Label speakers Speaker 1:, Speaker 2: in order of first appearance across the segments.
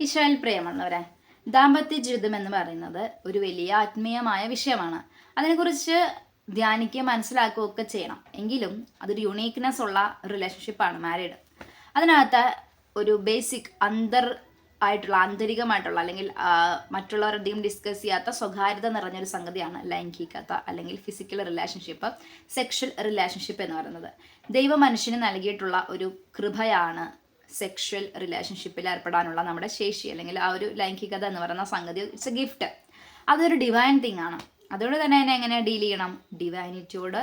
Speaker 1: ഈശോയിൽ പ്രിയമുള്ളവരെ ദാമ്പത്യ ജീവിതം എന്ന് പറയുന്നത് ഒരു വലിയ ആത്മീയമായ വിഷയമാണ്. അതിനെക്കുറിച്ച് ധ്യാനിക്കുകയും മനസ്സിലാക്കുകയും ഒക്കെ ചെയ്യണം. എങ്കിലും അതൊരു യുണീക്ക്നെസ് ഉള്ള റിലേഷൻഷിപ്പാണ് മാരീഡ് അതിനകത്ത് ഒരു ബേസിക് അന്തർ ആയിട്ടുള്ള ആന്തരികമായിട്ടുള്ള അല്ലെങ്കിൽ മറ്റുള്ളവർ ഡിസ്കസ് ചെയ്യാത്ത സ്വകാര്യത നിറഞ്ഞൊരു സംഗതിയാണ് ലൈംഗികത അല്ലെങ്കിൽ ഫിസിക്കൽ റിലേഷൻഷിപ്പ് സെക്ഷൽ റിലേഷൻഷിപ്പ് എന്ന് പറയുന്നത്. ദൈവ മനുഷ്യന് നൽകിയിട്ടുള്ള ഒരു കൃപയാണ് സെക്ഷൽ റിലേഷൻഷിപ്പിൽ ഏർപ്പെടാനുള്ള നമ്മുടെ ശേഷി അല്ലെങ്കിൽ ആ ഒരു ലൈംഗികത എന്ന് പറയുന്ന സംഗതി ഇറ്റ്സ് എ ഗിഫ്റ്റ് അതൊരു ഡിവൈൻ തിങ് ആണ്. അതുകൊണ്ട് തന്നെ എന്നെ എങ്ങനെ ഡീൽ ചെയ്യണം? ഡിവൈനിറ്റിയോട്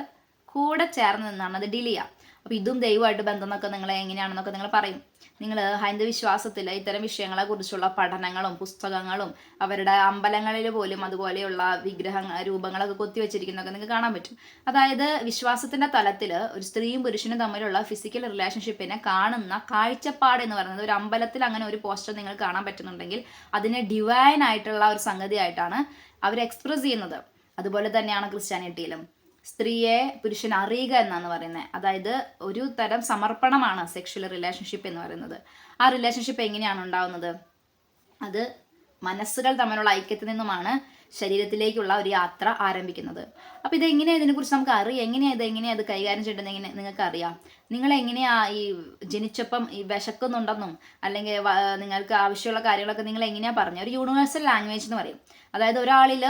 Speaker 1: കൂടെ ചേർന്ന് നിന്നാണ് അത് ഡീൽ ചെയ്യുക. അപ്പോൾ ഇതും ദൈവമായിട്ട് ബന്ധം എന്നൊക്കെ നിങ്ങൾ എങ്ങനെയാണെന്നൊക്കെ നിങ്ങൾ പറയും. നിങ്ങൾ ഹൈന്ദവ വിശ്വാസത്തിൽ ഇത്തരം വിഷയങ്ങളെ കുറിച്ചുള്ള പഠനങ്ങളും പുസ്തകങ്ങളും അവരുടെ അമ്പലങ്ങളിൽ പോലും അതുപോലെയുള്ള വിഗ്രഹ രൂപങ്ങളൊക്കെ കൊത്തിവെച്ചിരിക്കുന്നതൊക്കെ നിങ്ങൾക്ക് കാണാൻ പറ്റും. അതായത് വിശ്വാസത്തിന്റെ തലത്തിൽ ഒരു സ്ത്രീയും പുരുഷനും തമ്മിലുള്ള ഫിസിക്കൽ റിലേഷൻഷിപ്പിനെ കാണുന്ന കാഴ്ചപ്പാട് എന്ന് പറയുന്നത് ഒരു അമ്പലത്തിൽ അങ്ങനെ ഒരു പോസ്റ്റർ നിങ്ങൾ കാണാൻ പറ്റുന്നുണ്ടെങ്കിൽ അതിനെ ഡിവൈൻ ആയിട്ടുള്ള ഒരു സംഗതിയായിട്ടാണ് അവർ എക്സ്പ്രസ് ചെയ്യുന്നത്. അതുപോലെ തന്നെയാണ് ക്രിസ്ത്യാനിറ്റിയിലും. സ്ത്രീയെ പുരുഷൻ അറിയുക എന്നാണ് പറയുന്നത്. അതായത് ഒരു തരം സമർപ്പണമാണ് സെക്ഷൽ റിലേഷൻഷിപ്പ് എന്ന് പറയുന്നത്. ആ റിലേഷൻഷിപ്പ് എങ്ങനെയാണ് ഉണ്ടാവുന്നത്? അത് മനസ്സുകൾ തമ്മിലുള്ള ഐക്യത്തിൽ നിന്നുമാണ് ശരീരത്തിലേക്കുള്ള ഒരു യാത്ര ആരംഭിക്കുന്നത്. അപ്പോൾ ഇത് എങ്ങനെയാണ് ഇതിനെക്കുറിച്ച് നമുക്ക് അറിയാം? എങ്ങനെയാണ് ഇത് എങ്ങനെയാണ് അത് കൈകാര്യം ചെയ്യേണ്ടത് എങ്ങനെ നിങ്ങൾക്ക് അറിയാം നിങ്ങൾ എങ്ങനെയാ ഈ ജനിച്ചപ്പം ഈ വിശക്കുന്നുണ്ടെന്നും അല്ലെങ്കിൽ നിങ്ങൾക്ക് ആവശ്യമുള്ള കാര്യങ്ങളൊക്കെ നിങ്ങൾ എങ്ങനെയാ പറഞ്ഞത്? ഒരു യൂണിവേഴ്സൽ ലാംഗ്വേജ് എന്ന് പറയും. അതായത് ഒരാളിൽ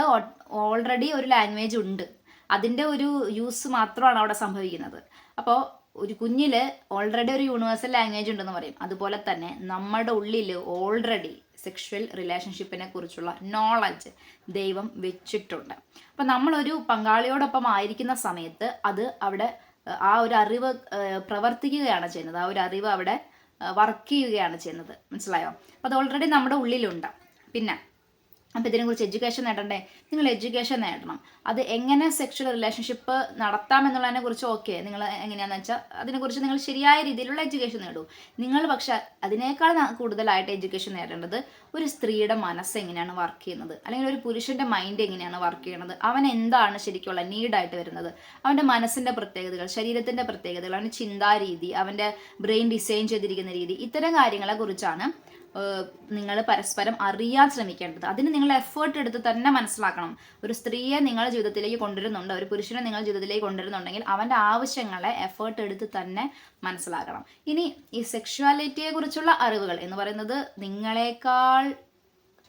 Speaker 1: ഓൾറെഡി ഒരു ലാംഗ്വേജ് ഉണ്ട്. അതിന്റെ ഒരു യൂസ് മാത്രമാണ് അവിടെ സംഭവിക്കുന്നത്. അപ്പോൾ ഒരു കുഞ്ഞിൽ ഓൾറെഡി ഒരു യൂണിവേഴ്സൽ ലാംഗ്വേജ് ഉണ്ടെന്ന് പറയും. അതുപോലെ തന്നെ നമ്മുടെ ഉള്ളിൽ ഓൾറെഡി സെക്ഷൽ റിലേഷൻഷിപ്പിനെ കുറിച്ചുള്ള നോളജ് ദൈവം വെച്ചിട്ടുണ്ട്. അപ്പം നമ്മളൊരു പങ്കാളിയോടൊപ്പം ആയിരിക്കുന്ന സമയത്ത് അത് അവിടെ ആ ഒരു അറിവ് പ്രവർത്തിക്കുകയാണ് ചെയ്യുന്നത്. ആ ഒരു അറിവ് അവിടെ വർക്ക് ചെയ്യുകയാണ് ചെയ്യുന്നത്. മനസ്സിലായോ? അത് ഓൾറെഡി നമ്മുടെ ഉള്ളിലുണ്ട്. പിന്നെ അപ്പോൾ ഇതിനെക്കുറിച്ച് എഡ്യൂക്കേഷൻ നേടണ്ടേ? നിങ്ങൾ എഡ്യൂക്കേഷൻ നേടണം. അത് എങ്ങനെ സെക്ഷൽ റിലേഷൻഷിപ്പ് നടത്താം എന്നുള്ളതിനെ കുറിച്ച് ഓക്കെ നിങ്ങൾ എങ്ങനെയാണെന്ന് വെച്ചാൽ അതിനെക്കുറിച്ച് നിങ്ങൾ ശരിയായ രീതിയിലുള്ള എഡ്യൂക്കേഷൻ നേടൂ. നിങ്ങൾ പക്ഷെ അതിനേക്കാൾ കൂടുതലായിട്ട് എഡ്യൂക്കേഷൻ നേടേണ്ടത് ഒരു സ്ത്രീയുടെ മനസ്സ് എങ്ങനെയാണ് വർക്ക് ചെയ്യുന്നത്? അല്ലെങ്കിൽ ഒരു പുരുഷന്റെ മൈൻഡ് എങ്ങനെയാണ് വർക്ക് ചെയ്യുന്നത് അവൻ എന്താണ് ശരിക്കുള്ള നീഡായിട്ട് വരുന്നത്? അവന്റെ മനസ്സിന്റെ പ്രത്യേകതകൾ ശരീരത്തിന്റെ പ്രത്യേകതകൾ അവന്റെ ചിന്താരീതി അവന്റെ ബ്രെയിൻ ഡിസൈൻ ചെയ്തിരിക്കുന്ന രീതി ഇത്തരം കാര്യങ്ങളെ കുറിച്ചാണ് നിങ്ങൾ പരസ്പരം അറിയാൻ ശ്രമിക്കേണ്ടത്. അതിന് നിങ്ങൾ എഫേർട്ട് എടുത്ത് തന്നെ മനസ്സിലാക്കണം. ഒരു സ്ത്രീയെ നിങ്ങളുടെ ജീവിതത്തിലേക്ക് കൊണ്ടുവരുന്നുണ്ട് ഒരു പുരുഷനെ നിങ്ങളുടെ ജീവിതത്തിലേക്ക് കൊണ്ടുവരുന്നുണ്ടെങ്കിൽ അവന്റെ ആവശ്യങ്ങളെ എഫേർട്ട് എടുത്ത് തന്നെ മനസ്സിലാക്കണം. ഇനി ഈ സെക്ഷുവാലിറ്റിയെ കുറിച്ചുള്ള അറിവുകൾ എന്ന് പറയുന്നത് നിങ്ങളെക്കാൾ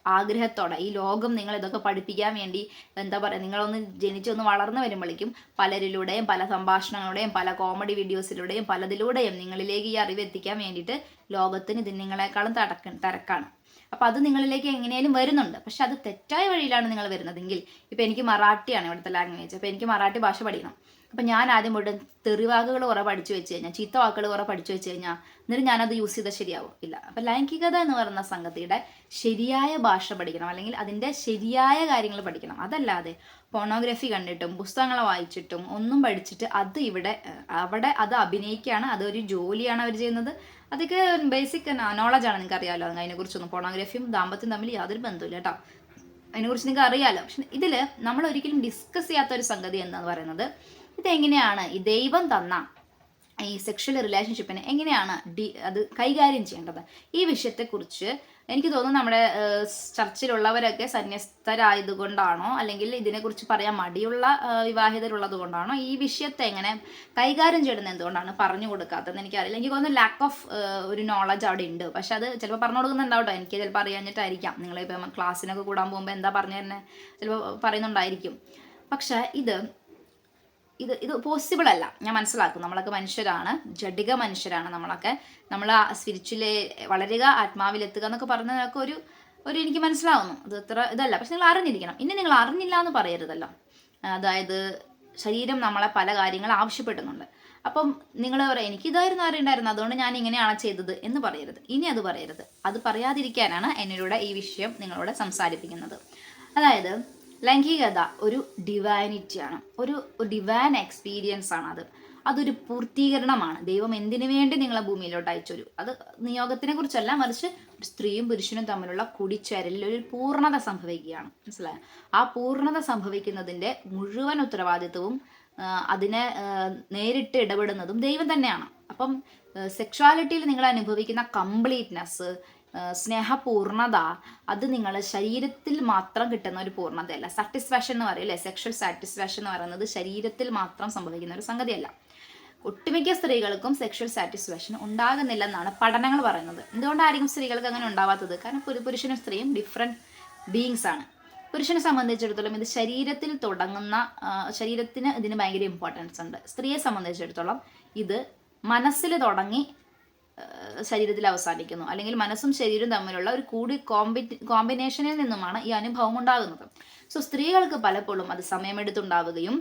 Speaker 1: ആഗ്രഹത്തോടെ. ഈ ലോകം നിങ്ങൾ ഇതൊക്കെ പഠിപ്പിക്കാൻ വേണ്ടി എന്താ പറയുക നിങ്ങളൊന്ന് ജനിച്ചൊന്ന് വളർന്നു വരുമ്പോഴേക്കും പലരിലൂടെയും പല സംഭാഷണങ്ങളുടെയും പല കോമഡി വീഡിയോസിലൂടെയും പലതിലൂടെയും നിങ്ങളിലേക്ക് ഈ അറിവ് എത്തിക്കാൻ വേണ്ടിയിട്ട് ലോകത്തിന് ഇത് നിങ്ങളെക്കാളും തടക്ക തിരക്കാണ്. അപ്പോൾ അത് നിങ്ങളിലേക്ക് എങ്ങനെയും വരുന്നുണ്ട്. പക്ഷെ അത് തെറ്റായ വഴിയിലാണ് നിങ്ങൾ വരുന്നതെങ്കിൽ ഇപ്പോൾ എനിക്ക് മറാഠിയാണ് ഇവിടുത്തെ ലാംഗ്വേജ് അപ്പോൾ എനിക്ക് മറാഠി ഭാഷ പഠിക്കണം. അപ്പം ഞാൻ ആദ്യം തൊട്ട് തെറിവാക്കുകൾ കുറേ പഠിച്ചു വെച്ച് കഴിഞ്ഞാൽ ചീത്ത വാക്കുകൾ കുറേ പഠിച്ചു വെച്ച് കഴിഞ്ഞാൽ എന്നിട്ട് ഞാനത് യൂസ് ചെയ്താൽ ശരിയാവും. ഇല്ല. അപ്പം ലൈംഗികത എന്ന് പറയുന്ന സംഗതിയുടെ ശരിയായ ഭാഷ പഠിക്കണം. അല്ലെങ്കിൽ അതിന്റെ ശരിയായ കാര്യങ്ങൾ പഠിക്കണം. അതല്ലാതെ പോണോഗ്രഫി കണ്ടിട്ടും പുസ്തകങ്ങൾ വായിച്ചിട്ടും ഒന്നും പഠിച്ചിട്ട് അത് ഇവിടെ അവിടെ അത് അഭിനയിക്കുകയാണ്. അതൊരു ജോലിയാണ് അവർ ചെയ്യുന്നത്. അതൊക്കെ ബേസിക് നോളജാണ് നിങ്ങൾക്ക് അറിയാമല്ലോ അതിനെക്കുറിച്ചൊന്നും പോണോഗ്രഫിയും ദാമ്പത്യം തമ്മിൽ യാതൊരു ബന്ധമില്ല കേട്ടോ. അതിനെക്കുറിച്ച് നിങ്ങൾക്ക് അറിയാമല്ലോ പക്ഷെ ഇതിൽ നമ്മൾ ഒരിക്കലും ഡിസ്കസ് ചെയ്യാത്ത ഒരു സംഗതി എന്താണെന്ന് പറയുന്നത് ഇതെങ്ങനെയാണ്? ഈ ദൈവം തന്ന ഈ സെക്ഷൽ റിലേഷൻഷിപ്പിനെ എങ്ങനെയാണ് ഡി അത് കൈകാര്യം ചെയ്യേണ്ടത്? ഈ വിഷയത്തെക്കുറിച്ച് എനിക്ക് തോന്നുന്നു നമ്മുടെ ചർച്ചിലുള്ളവരൊക്കെ സന്യസ്തരായതുകൊണ്ടാണോ അല്ലെങ്കിൽ ഇതിനെക്കുറിച്ച് പറയാൻ മടിയുള്ള വിവാഹിതരുള്ളത് കൊണ്ടാണോ ഈ വിഷയത്തെ എങ്ങനെ കൈകാര്യം ചെയ്യുന്നത് എന്തുകൊണ്ടാണ് പറഞ്ഞു കൊടുക്കാത്തതെന്ന് എനിക്കറിയില്ല. എനിക്ക് തോന്നുന്നു ലാക്ക് ഓഫ് ഒരു നോളജ് അവിടെ ഉണ്ട്. പക്ഷെ അത് ചിലപ്പോൾ പറഞ്ഞു കൊടുക്കുന്നുണ്ടാവട്ടോ എനിക്ക് ചിലപ്പോൾ അറിയാഞ്ഞിട്ടായിരിക്കാം. നിങ്ങളിപ്പോൾ ക്ലാസ്സിനൊക്കെ കൂടാൻ പോകുമ്പോൾ എന്താ പറഞ്ഞു തന്നെ ചിലപ്പോൾ പറയുന്നുണ്ടായിരിക്കും. പക്ഷേ ഇത് ഇത് ഇത് പോസിബിൾ അല്ല. ഞാൻ മനസ്സിലാക്കും. നമ്മളൊക്കെ മനുഷ്യരാണ്. ജഡിക മനുഷ്യരാണ് നമ്മളൊക്കെ. നമ്മൾ സ്പിരിച്വലി വളരുക ആത്മാവിലെത്തുക എന്നൊക്കെ പറഞ്ഞതൊക്കെ ഒരു ഒരു എനിക്ക് മനസ്സിലാവുന്നു. അത് ഇത്ര ഇതല്ല. പക്ഷെ നിങ്ങൾ അറിഞ്ഞിരിക്കണം. ഇനി നിങ്ങൾ അറിഞ്ഞില്ല എന്ന് പറയരുതല്ലോ. അതായത് ശരീരം നമ്മളെ പല കാര്യങ്ങൾ ആവശ്യപ്പെടുന്നുണ്ട്. അപ്പം നിങ്ങൾ പറയാം എനിക്ക് ഇതായിരുന്നു അറിയണ്ടായിരുന്നു അതുകൊണ്ട് ഞാൻ ഇങ്ങനെയാണ് ചെയ്തത് എന്ന് പറയരുത്. ഇനി അത് പറയരുത്. അത് പറയാതിരിക്കാനാണ് എന്നിലൂടെ ഈ വിഷയം നിങ്ങളോട് സംസാരിപ്പിക്കുന്നത്. അതായത് ലൈംഗികത ഒരു ഡിവൈനിറ്റിയാണ് ഒരു ഡിവൈൻ എക്സ്പീരിയൻസ് ആണ് അത് അതൊരു പൂർത്തീകരണമാണ്. ദൈവം എന്തിനു വേണ്ടി നിങ്ങളെ ഭൂമിയിലോട്ട് അയച്ചൊരു അത് നിയോഗത്തിനെ കുറിച്ചല്ല മറിച്ച് സ്ത്രീയും പുരുഷനും തമ്മിലുള്ള കൂടിച്ചേരലിൽ ഒരു പൂർണത സംഭവിക്കുകയാണ്. മനസ്സിലായോ? ആ പൂർണത സംഭവിക്കുന്നതിന്റെ മുഴുവൻ ഉത്തരവാദിത്വവും അതിനെ നേരിട്ട് ഇടപെടുന്നതും ദൈവം തന്നെയാണ്. അപ്പം സെക്ഷുവാലിറ്റിയിൽ നിങ്ങൾ അനുഭവിക്കുന്ന കംപ്ലീറ്റ്നെസ് സ്നേഹപൂർണത അത് നിങ്ങൾ ശരീരത്തിൽ മാത്രം കിട്ടുന്ന ഒരു പൂർണതയല്ല സാറ്റിസ്ഫാക്ഷൻ എന്ന് പറയും അല്ലേ? സെക്ഷൽ സാറ്റിസ്ഫാക്ഷൻ എന്ന് പറയുന്നത് ശരീരത്തിൽ മാത്രം സംഭവിക്കുന്ന ഒരു സംഗതിയല്ല. ഒട്ടുമിക്ക സ്ത്രീകൾക്കും സെക്ഷൽ സാറ്റിസ്ഫാക്ഷൻ ഉണ്ടാകുന്നില്ല എന്നാണ് പഠനങ്ങൾ പറയുന്നത്. എന്തുകൊണ്ടായിരിക്കും സ്ത്രീകൾക്ക് അങ്ങനെ ഉണ്ടാവാത്തത്? കാരണം പുരുഷനും സ്ത്രീയും ഡിഫറെന്റ് ബീങ്സ് ആണ്. പുരുഷനെ സംബന്ധിച്ചിടത്തോളം ഇത് ശരീരത്തിൽ തുടങ്ങുന്ന ശരീരത്തിന് ഇതിന് ഭയങ്കര ഇമ്പോർട്ടൻസ് ഉണ്ട്. സ്ത്രീയെ സംബന്ധിച്ചിടത്തോളം ഇത് മനസ്സിൽ തുടങ്ങി ശരീരത്തിൽ അവസാനിക്കുന്നു. അല്ലെങ്കിൽ മനസ്സും ശരീരവും തമ്മിലുള്ള ഒരു കൂടി കോമ്പി കോമ്പിനേഷനിൽ നിന്നുമാണ് ഈ അനുഭവം ഉണ്ടാകുന്നത്. സോ സ്ത്രീകൾക്ക് പലപ്പോഴും അത് സമയമെടുത്തുണ്ടാവുകയും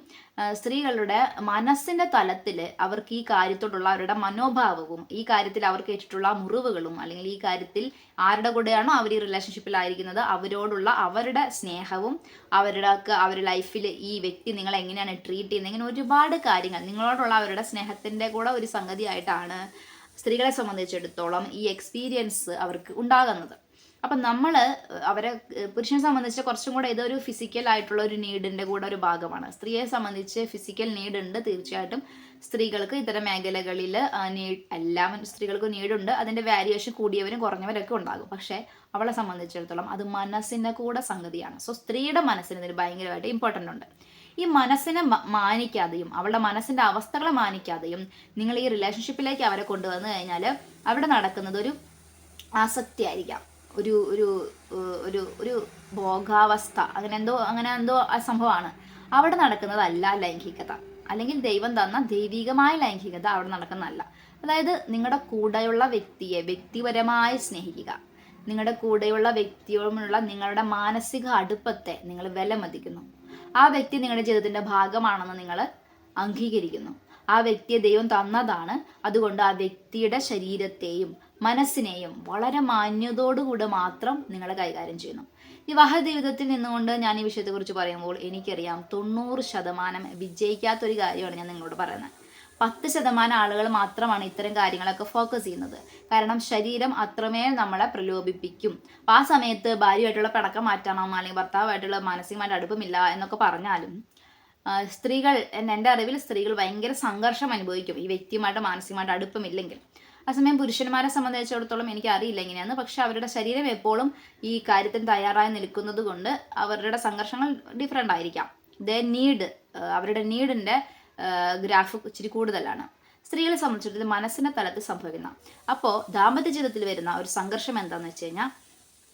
Speaker 1: സ്ത്രീകളുടെ മനസ്സിന്റെ തലത്തിൽ അവർക്ക് ഈ കാര്യത്തോടുള്ള അവരുടെ മനോഭാവവും ഈ കാര്യത്തിൽ അവർക്ക് ഏറ്റിട്ടുള്ള മുറിവുകളും അല്ലെങ്കിൽ ഈ കാര്യത്തിൽ ആരുടെ കൂടെയാണോ അവർ ഈ റിലേഷൻഷിപ്പിലായിരിക്കുന്നത് അവരോടുള്ള അവരുടെ സ്നേഹവും അവരുടെ അവരുടെ ലൈഫിൽ ഈ വ്യക്തി നിങ്ങളെ എങ്ങനെയാണ് ട്രീറ്റ് ചെയ്യുന്നത് ഇങ്ങനെ ഒരുപാട് കാര്യങ്ങൾ നിങ്ങളോടുള്ള അവരുടെ സ്നേഹത്തിന്റെ കൂടെ ഒരു സംഗതിയായിട്ടാണ് സ്ത്രീകളെ സംബന്ധിച്ചിടത്തോളം ഈ എക്സ്പീരിയൻസ് അവർക്ക് ഉണ്ടാകുന്നത്. അപ്പം നമ്മൾ അവരെ പുരുഷനെ സംബന്ധിച്ച് കുറച്ചും കൂടെ ഇതൊരു ഫിസിക്കൽ ആയിട്ടുള്ള ഒരു നീഡിന്റെ കൂടെ ഒരു ഭാഗമാണ്. സ്ത്രീയെ സംബന്ധിച്ച് ഫിസിക്കൽ നീഡ് ഉണ്ട് തീർച്ചയായിട്ടും. സ്ത്രീകൾക്ക് ഇത്തരം മേഖലകളിൽ നീഡ് എല്ലാം സ്ത്രീകൾക്ക് നീഡുണ്ട് അതിന്റെ വാരിയേഷൻ കൂടിയവരും കുറഞ്ഞവരൊക്കെ ഉണ്ടാകും. പക്ഷേ അവളെ സംബന്ധിച്ചിടത്തോളം അത് മനസ്സിന്റെ കൂടെ സംഗതിയാണ്. സോ സ്ത്രീയുടെ മനസ്സിന് ഇതിന് ഭയങ്കരമായിട്ട് ഇമ്പോർട്ടന്റ് ഉണ്ട്. ഈ മനസ്സിനെ മാനിക്കാതെയും അവളുടെ മനസ്സിന്റെ അവസ്ഥകളെ മാനിക്കാതെയും നിങ്ങൾ ഈ റിലേഷൻഷിപ്പിലേക്ക് അവരെ കൊണ്ടുവന്നു കഴിഞ്ഞാൽ അവിടെ നടക്കുന്നത് ഒരു ആസക്തി ആയിരിക്കാം ഒരു ഒരു ഒരു ഒരു ഭോഗാവസ്ഥ. അങ്ങനെ എന്തോ അങ്ങനെ എന്തോ സംഭവമാണ്. അവിടെ നടക്കുന്നതല്ല ലൈംഗികത. അല്ലെങ്കിൽ ദൈവം തന്ന ദൈവികമായ ലൈംഗികത അവിടെ നടക്കുന്നതല്ല. അതായത് നിങ്ങളുടെ കൂടെയുള്ള വ്യക്തിയെ വ്യക്തിപരമായി സ്നേഹിക്കുക. നിങ്ങളുടെ കൂടെയുള്ള വ്യക്തിയോടുള്ള നിങ്ങളുടെ മാനസിക അടുപ്പത്തെ നിങ്ങൾ വിലമതിക്കുന്നു. ആ വ്യക്തി നിങ്ങളുടെ ജീവിതത്തിന്റെ ഭാഗമാണെന്ന് നിങ്ങൾ അംഗീകരിക്കുന്നു. ആ വ്യക്തിയെ ദൈവം തന്നതാണ്. അതുകൊണ്ട് ആ വ്യക്തിയുടെ ശരീരത്തെയും മനസ്സിനെയും വളരെ മാന്യതോടുകൂടെ മാത്രം നിങ്ങൾ കൈകാര്യം ചെയ്യുന്നു. വിവാഹ ജീവിതത്തിൽ നിന്നുകൊണ്ട് ഞാൻ ഈ വിഷയത്തെക്കുറിച്ച് പറയുമ്പോൾ എനിക്കറിയാം തൊണ്ണൂറ് ശതമാനം വിജയിക്കാത്തൊരു കാര്യമാണ് ഞാൻ നിങ്ങളോട് പറയുന്നത്. പത്ത് ശതമാനം ആളുകൾ മാത്രമാണ് ഇത്തരം കാര്യങ്ങളൊക്കെ ഫോക്കസ് ചെയ്യുന്നത്. കാരണം ശരീരം അത്രമേൽ നമ്മളെ പ്രലോഭിപ്പിക്കും. അപ്പം ആ സമയത്ത് ഭാര്യയായിട്ടുള്ള പിണക്കം മാറ്റണം അല്ലെങ്കിൽ ഭർത്താവായിട്ടുള്ള മാനസികമായിട്ട് അടുപ്പമില്ല എന്നൊക്കെ പറഞ്ഞാലും സ്ത്രീകൾ എൻ- എന്റെ അറിവിൽ സ്ത്രീകൾ ഭയങ്കര സംഘർഷം അനുഭവിക്കും. ഈ വ്യക്തിയുമായിട്ട് മാനസികമായിട്ട് അടുപ്പമില്ലെങ്കിൽ. ആ സമയം പുരുഷന്മാരെ സംബന്ധിച്ചിടത്തോളം എനിക്ക് അറിയില്ല എങ്ങനെയാണ് പക്ഷെ അവരുടെ ശരീരം എപ്പോഴും ഈ കാര്യത്തിന് തയ്യാറായി നിൽക്കുന്നത് കൊണ്ട് അവരുടെ സംഘർഷങ്ങൾ ഡിഫറെന്റ് ആയിരിക്കാം. ദ നീഡ് അവരുടെ നീഡിന്റെ ഗ്രാഫ് ഇച്ചിരി കൂടുതലാണ്. സ്ത്രീകളെ സംബന്ധിച്ചിടത്തോളം മനസ്സിന്റെ തലത്തിൽ സംഭവിക്കുന്ന. അപ്പോൾ ദാമ്പത്യ ജീവിതത്തിൽ വരുന്ന ഒരു സംഘർഷം എന്താണെന്ന് വെച്ച് കഴിഞ്ഞാൽ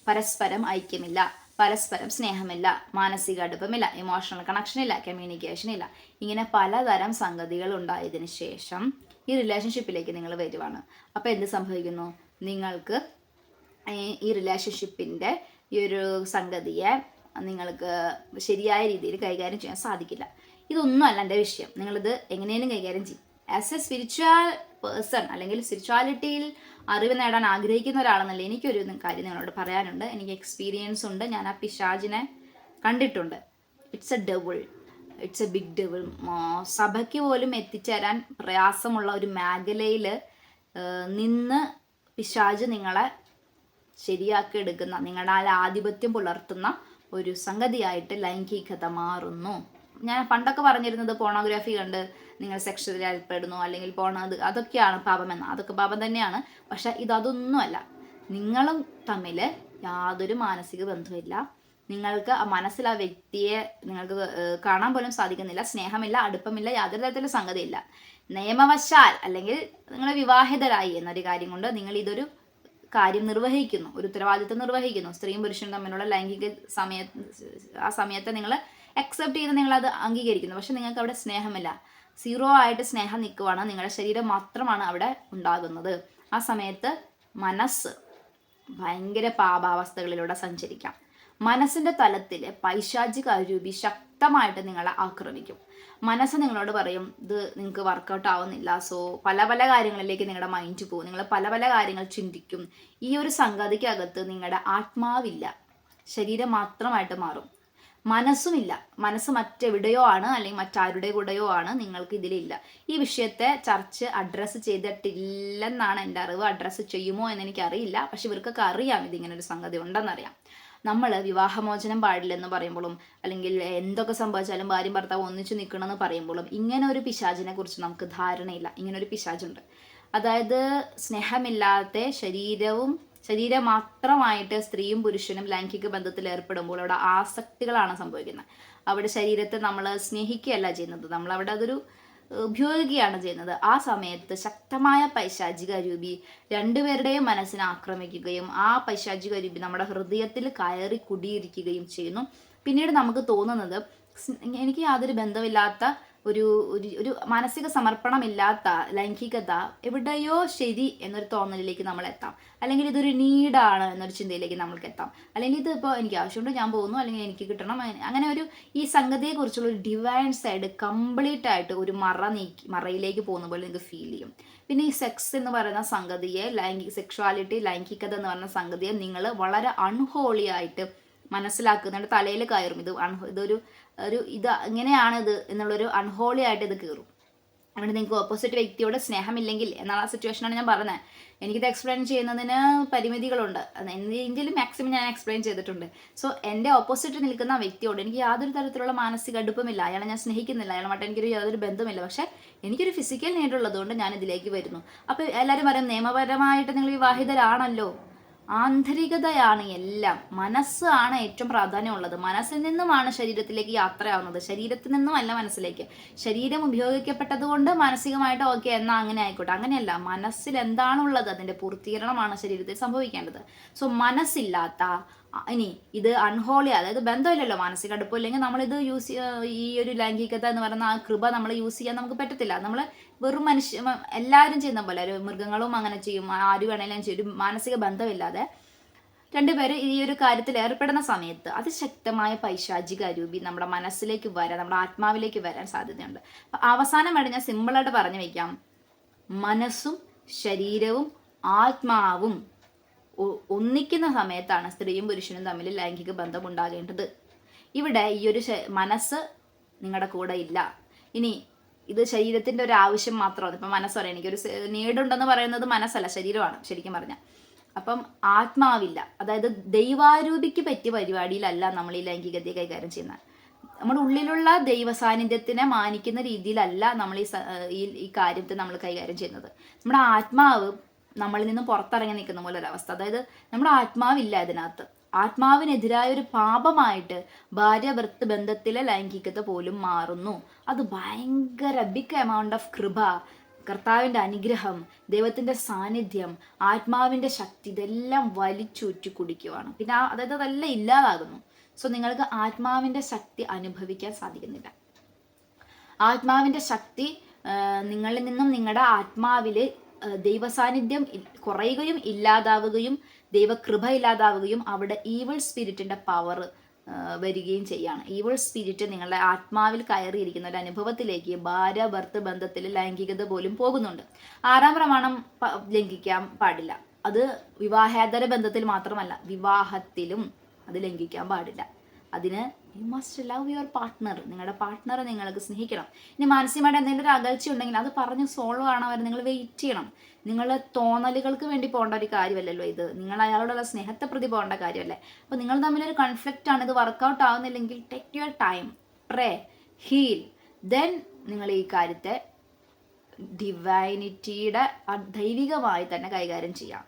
Speaker 1: പരസ്പരം ഐക്യമില്ല പരസ്പരം സ്നേഹമില്ല മാനസിക അടുപ്പമില്ല ഇമോഷണൽ കണക്ഷൻ ഇല്ല കമ്മ്യൂണിക്കേഷൻ ഇല്ല. ഇങ്ങനെ പലതരം സംഗതികൾ ഉണ്ടായതിനു ശേഷം ഈ റിലേഷൻഷിപ്പിലേക്ക് നിങ്ങൾ വരുവാണ്. അപ്പോൾ എന്ത് സംഭവിക്കുന്നു? നിങ്ങൾക്ക് ഈ റിലേഷൻഷിപ്പിന്റെ ഈ ഒരു സംഗതിയെ നിങ്ങൾക്ക് ശരിയായ രീതിയിൽ കൈകാര്യം ചെയ്യാൻ സാധിക്കില്ല. ഇതൊന്നും അല്ല എന്റെ വിഷയം. നിങ്ങളിത് എങ്ങനെയും കൈകാര്യം ചെയ്യും. ആസ് എ സ്പിരിച്വൽ പേഴ്സൺ അല്ലെങ്കിൽ സ്പിരിച്വാലിറ്റിയിൽ അറിവ് നേടാൻ ആഗ്രഹിക്കുന്ന ഒരാളെന്നല്ല എനിക്കൊരു കാര്യം നിങ്ങളോട് പറയാനുണ്ട്. എനിക്ക് എക്സ്പീരിയൻസ് ഉണ്ട്. ഞാൻ ആ പിശാജിനെ കണ്ടിട്ടുണ്ട്. It's a devil it's a big devil സഭയ്ക്ക് പോലും എത്തിച്ചേരാൻ പ്രയാസമുള്ള ഒരു മേഖലയിൽ നിന്ന് പിശാജ് നിങ്ങളെ ശരിയാക്കി എടുക്കുന്ന നിങ്ങളുടെ ആ ആധിപത്യം പുലർത്തുന്ന ഒരു സംഗതിയായിട്ട് ലൈംഗികത മാറുന്നു. ഞാൻ പണ്ടൊക്കെ പറഞ്ഞിരുന്നത് പോണോഗ്രാഫി കണ്ട് നിങ്ങൾ സെക്ഷനിൽ ഏർപ്പെടുന്നു അല്ലെങ്കിൽ പോണ അത് അതൊക്കെയാണ് പാപമെന്ന് അതൊക്കെ പാപം തന്നെയാണ്. പക്ഷെ ഇത് അതൊന്നുമല്ല. നിങ്ങളും തമ്മിൽ യാതൊരു മാനസിക ബന്ധമില്ല നിങ്ങൾക്ക് മനസ്സിൽ ആ വ്യക്തിയെ നിങ്ങൾക്ക് കാണാൻ പോലും സാധിക്കുന്നില്ല. സ്നേഹമില്ല അടുപ്പമില്ല യാതൊരു തരത്തിലുള്ള സംഗതിയില്ല. നിയമവശാൽ അല്ലെങ്കിൽ നിങ്ങൾ വിവാഹിതരായി എന്നൊരു കാര്യം കൊണ്ട് നിങ്ങൾ ഇതൊരു കാര്യം നിർവഹിക്കുന്നു ഒരു ഉത്തരവാദിത്വം നിർവഹിക്കുന്നു. സ്ത്രീയും പുരുഷനും തമ്മിലുള്ള ലൈംഗിക സമയ ആ സമയത്തെ നിങ്ങൾ അക്സെപ്റ്റ് ചെയ്ത് നിങ്ങൾ അത് അംഗീകരിക്കുന്നു. പക്ഷെ നിങ്ങൾക്ക് അവിടെ സ്നേഹമില്ല. സീറോ ആയിട്ട് സ്നേഹം നിൽക്കുവാണ്. നിങ്ങളുടെ ശരീരം മാത്രമാണ് അവിടെ ഉണ്ടാകുന്നത്. ആ സമയത്ത് മനസ്സ് ഭയങ്കര പാപാവസ്ഥകളിലൂടെ സഞ്ചരിക്കാം. മനസ്സിന്റെ തലത്തിൽ പൈശാചിക അരൂപി ശക്തമായിട്ട് നിങ്ങളെ ആക്രമിക്കും. മനസ്സ് നിങ്ങളോട് പറയും ഇത് നിങ്ങൾക്ക് വർക്കൗട്ട് ആവുന്നില്ല സോ പല പല കാര്യങ്ങളിലേക്ക് നിങ്ങളുടെ മൈൻഡ് പോകും. നിങ്ങൾ പല പല കാര്യങ്ങൾ ചിന്തിക്കും. ഈ ഒരു സംഗതിക്കകത്ത് നിങ്ങളുടെ ആത്മാവില്ല. ശരീരം മാത്രമായിട്ട് മാറും. മനസ്സുമില്ല. മനസ്സ് മറ്റെവിടെയോ ആണ് അല്ലെങ്കിൽ മറ്റാരുടെ കൂടെയോ ആണ് നിങ്ങൾക്ക് ഇതിലില്ല. ഈ വിഷയത്തെ ചർച്ച് അഡ്രസ്സ് ചെയ്തിട്ടില്ലെന്നാണ് എന്റെ അറിവ്. അഡ്രസ്സ് ചെയ്യുമോ എന്ന് എനിക്കറിയില്ല. പക്ഷെ ഇവർക്കൊക്കെ അറിയാം ഇതിങ്ങനെ ഒരു സംഗതി ഉണ്ടെന്നറിയാം. നമ്മൾ വിവാഹമോചനം പാടില്ലെന്ന് പറയുമ്പോഴും അല്ലെങ്കിൽ എന്തൊക്കെ സംഭവിച്ചാലും ഭാര്യയും ഭർത്താവ് ഒന്നിച്ചു നിൽക്കണമെന്ന് പറയുമ്പോഴും ഇങ്ങനെ ഒരു പിശാചിനെ കുറിച്ച് നമുക്ക് ധാരണയില്ല. ഇങ്ങനെ ഒരു പിശാചുണ്ട്. അതായത് സ്നേഹമില്ലാത്ത ശരീരവും ശരീരം മാത്രമായിട്ട് സ്ത്രീയും പുരുഷനും ലൈംഗിക ബന്ധത്തിൽ ഏർപ്പെടുമ്പോൾ അവിടെ ആസക്തികളാണ് സംഭവിക്കുന്നത്. അവിടെ ശരീരത്തെ നമ്മൾ സ്നേഹിക്കുകയല്ല ചെയ്യുന്നത്. നമ്മൾ അവിടെ അതൊരു ഉപയോഗിക്കുകയാണ് ചെയ്യുന്നത്. ആ സമയത്ത് ശക്തമായ പൈശാചിക രൂപി രണ്ടുപേരുടെയും മനസ്സിനെ ആക്രമിക്കുകയും ആ പൈശാചിക രൂപി നമ്മുടെ ഹൃദയത്തിൽ കയറി കുടിയിരിക്കുകയും ചെയ്യുന്നു. പിന്നീട് നമുക്ക് തോന്നുന്നത് എനിക്ക് യാതൊരു ബന്ധമില്ലാത്ത ഒരു ഒരു മാനസിക സമർപ്പണമില്ലാത്ത ലൈംഗികത എവിടെയോ ശരി എന്നൊരു തോന്നലിലേക്ക് നമ്മൾ എത്താം അല്ലെങ്കിൽ ഇതൊരു നീഡാണ് എന്നൊരു ചിന്തയിലേക്ക് നമ്മൾക്ക് എത്താം അല്ലെങ്കിൽ ഇത് ഇപ്പോൾ എനിക്ക് ആവശ്യമുണ്ട് ഞാൻ പോകുന്നു അല്ലെങ്കിൽ എനിക്ക് കിട്ടണം. അങ്ങനെ ഒരു ഈ സംഗതിയെക്കുറിച്ചുള്ള ഒരു ഡിവൈൻ സൈഡ് കംപ്ലീറ്റ് ആയിട്ട് ഒരു മറ നീക്കി മറയിലേക്ക് പോകുന്ന പോലെ നിങ്ങൾക്ക് ഫീൽ ചെയ്യും. പിന്നെ ഈ സെക്സ് എന്ന് പറയുന്ന സംഗതിയെ ലൈംഗിക സെക്ഷുവാലിറ്റി ലൈംഗികത എന്ന് പറയുന്ന സംഗതിയെ നിങ്ങൾ വളരെ അൺഹോളി ആയിട്ട് മനസ്സിലാക്കുന്നുണ്ട്. തലയിൽ കയറും. ഇത് ഇതൊരു ഒരു ഇത് ഇങ്ങനെയാണ് ഇത് എന്നുള്ളൊരു അൺഹോളി ആയിട്ട് ഇത് കയറും അതുകൊണ്ട് നിങ്ങൾക്ക് ഓപ്പോസിറ്റ് വ്യക്തിയോട് സ്നേഹമില്ലെങ്കിൽ എന്നുള്ള സിറ്റുവേഷനാണ് ഞാൻ പറഞ്ഞത്. എനിക്കിത് എക്സ്പ്ലെയിൻ ചെയ്യുന്നതിന് പരിമിതികളുണ്ട്. എന്തെങ്കിലും മാക്സിമം ഞാൻ എക്സ്പ്ലെയിൻ ചെയ്തിട്ടുണ്ട്. സോ എന്റെ ഓപ്പോസിറ്റ് നിൽക്കുന്ന വ്യക്തിയോട് എനിക്ക് യാതൊരു തരത്തിലുള്ള മാനസിക അടുപ്പമില്ല. അയാളെ ഞാൻ സ്നേഹിക്കുന്നില്ല. അയാളുമായിട്ട് എനിക്കൊരു യാതൊരു ബന്ധമില്ല പക്ഷേ എനിക്കൊരു ഫിസിക്കൽ നീഡുള്ളതുകൊണ്ട് ഞാൻ ഇതിലേക്ക് വരുന്നു. അപ്പോൾ എല്ലാവരും പറയും നിയമപരമായിട്ട് നിങ്ങൾ വിവാഹിതരാണല്ലോ. ആന്തരികതയാണ് എല്ലാം. മനസ്സ് ആണ് ഏറ്റവും പ്രാധാന്യമുള്ളത്. മനസ്സിൽ നിന്നുമാണ് ശരീരത്തിലേക്ക് യാത്രയാവുന്നത്. ശരീരത്തിൽ നിന്നുമല്ല മനസ്സിലേക്ക്. ശരീരം ഉപയോഗിക്കപ്പെട്ടത് കൊണ്ട് മാനസികമായിട്ട് ഓക്കെ എന്നാൽ അങ്ങനെ ആയിക്കോട്ടെ. അങ്ങനെയല്ല. മനസ്സിൽ എന്താണുള്ളത്? അതിന്റെ പൂർത്തീകരണമാണ് ശരീരത്തിൽ സംഭവിക്കേണ്ടത്. സോ മനസ്സില്ലാത്ത ഇനി ഇത് അൺഹോളി അതായത് ബന്ധമില്ലല്ലോ മാനസിക അടുപ്പം. ഇല്ലെങ്കിൽ നമ്മളിത് യൂസ് ഈ ഒരു ലൈംഗികത എന്ന് പറയുന്ന ആ കൃപ നമ്മൾ യൂസ് ചെയ്യാൻ നമുക്ക് പറ്റത്തില്ല. നമ്മൾ വെറും മനുഷ്യ എല്ലാവരും ചെയ്യുന്ന പോലെ ഒരു മൃഗങ്ങളും അങ്ങനെ ചെയ്യും ആര് വേണേലും ചെയ്യും ഒരു മാനസിക ബന്ധമില്ലാതെ രണ്ടുപേര് ഈ ഒരു കാര്യത്തിൽ ഏർപ്പെടുന്ന സമയത്ത് അതിശക്തമായ പൈശാചിക രൂപി നമ്മുടെ മനസ്സിലേക്ക് വരാൻ നമ്മുടെ ആത്മാവിലേക്ക് വരാൻ സാധ്യതയുണ്ട്. അവസാനം വേണ്ടി ഞാൻ സിമ്പിളായിട്ട് പറഞ്ഞു വയ്ക്കാം. മനസ്സും ശരീരവും ആത്മാവും ഒന്നിക്കുന്ന സമയത്താണ് സ്ത്രീയും പുരുഷനും തമ്മിൽ ലൈംഗിക ബന്ധം ഉണ്ടാകേണ്ടത് ഇവിടെ ഈ ഒരു മനസ്സ് നിങ്ങളുടെ കൂടെ ഇല്ല. ഇനി ഇത് ശരീരത്തിന്റെ ഒരു ആവശ്യം മാത്രമാണ്. ഇപ്പം മനസ്സറിയാം എനിക്കൊരു നീടുണ്ടെന്ന് പറയുന്നത് മനസ്സല്ല ശരീരമാണ് ശരിക്കും പറഞ്ഞാൽ അപ്പം ആത്മാവില്ല. അതായത് ദൈവാരൂപിക്ക് പറ്റിയ പരിപാടിയിലല്ല നമ്മൾ ഈ ലൈംഗികതയെ കൈകാര്യം ചെയ്യുന്നത് നമ്മുടെ ഉള്ളിലുള്ള ദൈവ സാന്നിധ്യത്തിനെ മാനിക്കുന്ന രീതിയിലല്ല നമ്മൾ ഈ ഈ കാര്യത്തെ നമ്മൾ കൈകാര്യം ചെയ്യുന്നത്. നമ്മുടെ ആത്മാവ് നമ്മളിൽ നിന്ന് പുറത്തിറങ്ങി നിൽക്കുന്ന പോലെ ഒരവസ്ഥ അതായത് നമ്മുടെ ആത്മാവില്ല അതിനകത്ത്. ആത്മാവിനെതിരായ ഒരു പാപമായിട്ട് ഭാര്യ ഭർത്ത് ബന്ധത്തിലെ ലൈംഗികത പോലും മാറുന്നു. അത് ഭയങ്കര ബിഗ് എമൗണ്ട് ഓഫ് കൃപ കർത്താവിന്റെ അനുഗ്രഹം ദൈവത്തിന്റെ സാന്നിധ്യം ആത്മാവിന്റെ ശക്തി ഇതെല്ലാം വലിച്ചൂറ്റി കുടിക്കുവാണ്. പിന്നെ അതായത് അതെല്ലാം ഇല്ലാതാകുന്നു. സോ നിങ്ങൾക്ക് ആത്മാവിന്റെ ശക്തി അനുഭവിക്കാൻ സാധിക്കുന്നില്ല. ആത്മാവിന്റെ ശക്തി നിങ്ങളിൽ നിന്നും നിങ്ങളുടെ ആത്മാവിൽ ദൈവസാന്നിധ്യം കുറയുകയും ഇല്ലാതാവുകയും ദൈവകൃപ ഇല്ലാതാവുകയും അവിടെ ഈവിൾ സ്പിരിറ്റിന്റെ പവർ വരികയും ചെയ്യാണ്. ഈവിൾ സ്പിരിറ്റ് നിങ്ങളുടെ ആത്മാവിൽ കയറിയിരിക്കുന്ന ഒരു അനുഭവത്തിലേക്ക് ഭാര്യ ഭർത്ത് ബന്ധത്തിൽ ലൈംഗികത പോലും പോകുന്നുണ്ട്. ആറാം പ്രമാണം ലംഘിക്കാൻ പാടില്ല. അത് വിവാഹേതര ബന്ധത്തിൽ മാത്രമല്ല വിവാഹത്തിലും അത് ലംഘിക്കാൻ പാടില്ല. അതിന് you must love your partner നിങ്ങളുടെ പാർട്ട്ണറെ നിങ്ങൾക്ക് സ്നേഹിക്കണം. ഇനി മാനസികമായിട്ട് എന്തെങ്കിലും ഒരു അകൽച്ച ഉണ്ടെങ്കിൽ അത് പറഞ്ഞ് സോൾവ് ആണോ വരെ നിങ്ങൾ വെയിറ്റ് ചെയ്യണം. നിങ്ങൾ തോന്നലുകൾക്ക് വേണ്ടി പോകേണ്ട ഒരു കാര്യമല്ലല്ലോ ഇത്. നിങ്ങൾ അയാളോടുള്ള സ്നേഹത്തെ പ്രതി പോകേണ്ട കാര്യമല്ലേ? അപ്പോൾ നിങ്ങൾ തമ്മിലൊരു കൺഫ്ലിക്റ്റ് ആണ്. ഇത് work out ആവുന്നില്ലെങ്കിൽ take your time pray heal then നിങ്ങൾ ഈ കാര്യത്തെ ഡിവൈനിറ്റിയുടെ ദൈവികമായി തന്നെ കൈകാര്യം ചെയ്യാം.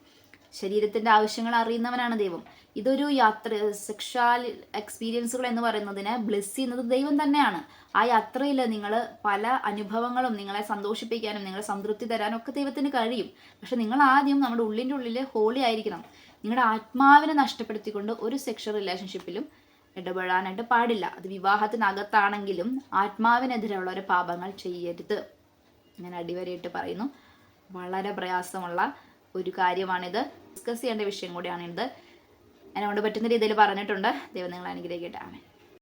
Speaker 1: ശരീരത്തിന്റെ ആവശ്യങ്ങൾ അറിയുന്നവനാണ് ദൈവം. ഇതൊരു യാത്ര സെക്ഷൽ എക്സ്പീരിയൻസുകൾ എന്ന് പറയുന്നതിനെ ബ്ലെസ് ചെയ്യുന്നത് ദൈവം തന്നെയാണ്. ആ യാത്രയിൽ നിങ്ങൾ പല അനുഭവങ്ങളും നിങ്ങളെ സന്തോഷിപ്പിക്കാനും നിങ്ങളെ സംതൃപ്തി തരാനും ഒക്കെ ദൈവത്തിന് കഴിയും. പക്ഷെ നിങ്ങൾ ആദ്യം നമ്മുടെ ഉള്ളിന്റെ ഉള്ളിൽ ഹോളി ആയിരിക്കണം. നിങ്ങളുടെ ആത്മാവിനെ നഷ്ടപ്പെടുത്തിക്കൊണ്ട് ഒരു സെക്ഷൽ റിലേഷൻഷിപ്പിലും ഇടപെടാനായിട്ട് പാടില്ല. അത് വിവാഹത്തിനകത്താണെങ്കിലും ആത്മാവിനെതിരെയുള്ള ഒരു പാപങ്ങൾ ചെയ്യരുത്. ഞാൻ അടിവരയിട്ട് പറയുന്നു. വളരെ പ്രയാസമുള്ള ഒരു കാര്യമാണിത്. ഡിസ്കസ് ചെയ്യേണ്ട വിഷയം കൂടിയാണിത് എന്നെ കൊണ്ട് പറ്റുന്ന രീതിയിൽ പറഞ്ഞിട്ടുണ്ട്. ദൈവം നിങ്ങൾ അനുഗ്രഹിക്കട്ടെ. ആമേ